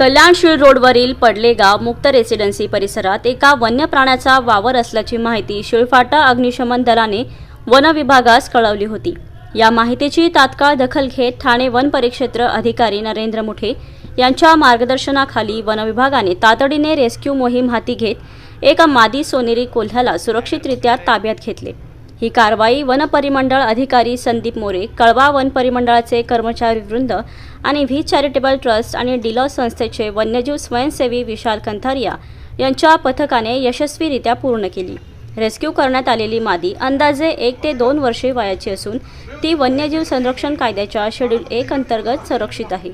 कल्याणशीळ रोडवरील पडलेगाव मुक्त रेसिडेन्सी परिसरात एका वन्य प्राण्याचा वावर असल्याची माहिती शिळफाटा अग्निशमन दलाने वन विभागास कळवली होती. या माहितीची तात्काळ दखल घेत ठाणे वन परिक्षेत्र अधिकारी नरेंद्र मुठे यांच्या मार्गदर्शनाखाली वनविभागाने तातडीने रेस्क्यू मोहीम हाती घेत एका मादी सोनेरी कोल्ह्याला सुरक्षितरित्या ताब्यात घेतले. ही कारवाई वन परिमंडळ अधिकारी संदीप मोरे कळवा वन परिमंडळाचे कर्मचारी वृंद आणि व्ही चॅरिटेबल ट्रस्ट आणि डिलॉ संस्थेचे वन्यजीव स्वयंसेवी विशाल कंथारिया यांच्या पथकाने यशस्वीरित्या पूर्ण केली. रेस्क्यू करण्यात आलेली मादी अंदाजे एक ते दोन वर्षे वयाची असून ती वन्यजीव संरक्षण कायद्याच्या शेड्यूल एक अंतर्गत संरक्षित आहे.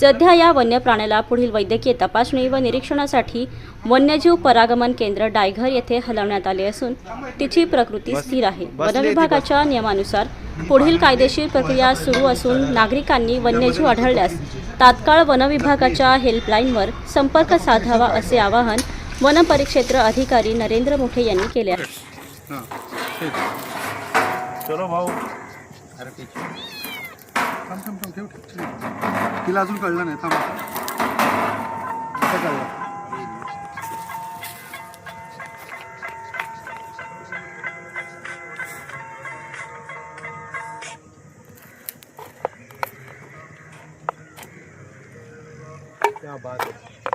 सध्या या वन्य प्राण्याला पुढील वैद्यकीय तपासणी व निरीक्षणासाठी वन्यजीव परागमन केंद्र डायघर येथे हलवण्यात आले असून तिची प्रकृती स्थिर आहे. वन विभागाच्या नियमानुसार पुढील कायदेशीर प्रक्रिया सुरू असून नागरिकांनी वन्यजीव आढळल्यास तात्काळ वन विभागाच्या हेल्पलाईनवर संपर्क साधावा असे आवाहन वन परिक्षेत्र अधिकारी नरेंद्र मुठे यांनी केले आहे. तिला अजून कळलं नाही थांब. आता कळलं. क्या बात है.